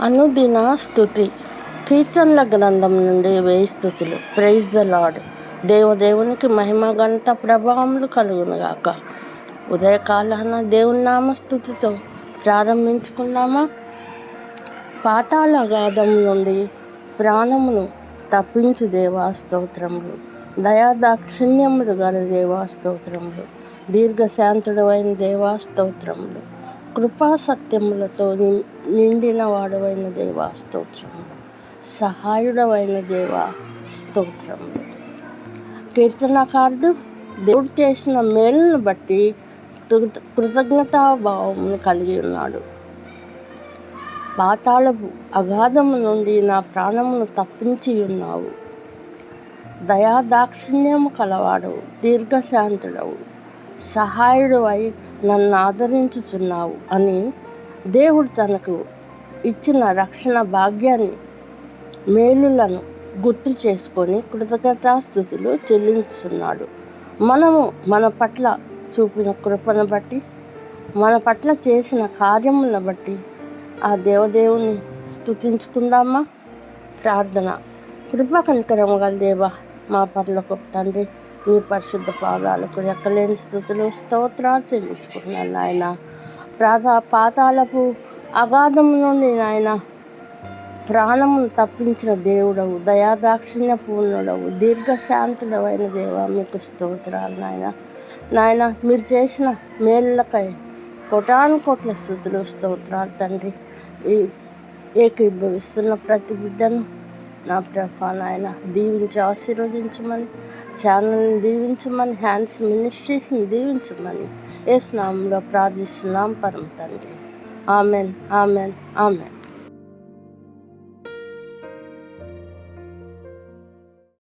అనుదిన స్థుతి. కీర్తనల గ్రంథం నుండి వేయి స్థుతులు. ప్రైజ్ ద లాడ్ దేవదేవునికి మహిమ ఘనత ప్రభావములు కలుగునుగాక. ఉదయకాలాన దేవుని నామ స్థుతితో ప్రారంభించుకుందామా? పాతాళ గాధం నుండి ప్రాణమును తప్పించు దేవా స్తోత్రములు. దయాదాక్షిణ్యములు గల దేవా స్తోత్రములు. దీర్ఘశాంతుడు అయిన దేవా స్తోత్రములు. కృపా సత్యములతో ని- నిండిన వాడవైన దేవ స్తోత్రములు సహాయుడవైన దేవ స్తోత్రములు కీర్తనకారుడు దేవుడు చేసిన మేలును బట్టి కృత- కృతజ్ఞతాభావమును కలిగి ఉన్నాడు. పాతాళపు అగాధము నుండి నా ప్రాణమును తప్పించి ఉన్నావు. దయా దాక్షిణ్యము కలవాడవు దీర్ఘశాంతుడవు. సహాయుడు అయి నన్ను ఆదరించుచున్నావు అని దేవుడు తనకు ఇచ్చిన రక్షణ భాగ్యాన్ని మేలులను గుర్తు చేసుకొని కృతజ్ఞతాస్థుతులు చెల్లించుతున్నాడు మనము మన పట్ల చూపిన కృపను బట్టి మన పట్ల చేసిన కార్యములను బట్టి ఆ దేవదేవుని స్తుతించుకుందామా? ప్రార్థన. కృప కనికరము గల దేవ మా పర్లకు తండ్రి మీ పరిశుద్ధ పాదాలకు ఎక్కలేని స్థుతులు స్తోత్రాలు చెల్లించుకుంటున్నాను నాయన. ప్రాధా పాతాలపు అగాధం నుండి నాయన ప్రాణమును తప్పించిన దేవుడవు దయాదాక్షిణ్య పూర్ణుడవు దీర్ఘశాంతుడవైన దేవ మీకు స్తోత్రాలు నాయన. నాయన మీరు చేసిన మేళ్ళకై కోటాను కోట్ల స్థుతులు స్తోత్రాలు తండ్రి. ఈ ఏకీభవిస్తున్న ప్రతి బిడ్డను నా ప్రభా నాయన దీవించి ఆశీర్వదించమని ఛానల్ని దీవించమని హ్యాండ్స్ మినిస్ట్రీస్ని దీవించమని ఏ స్నామంలో ప్రార్థిస్తున్నాం పరమ తండ్రి. Amen amen amen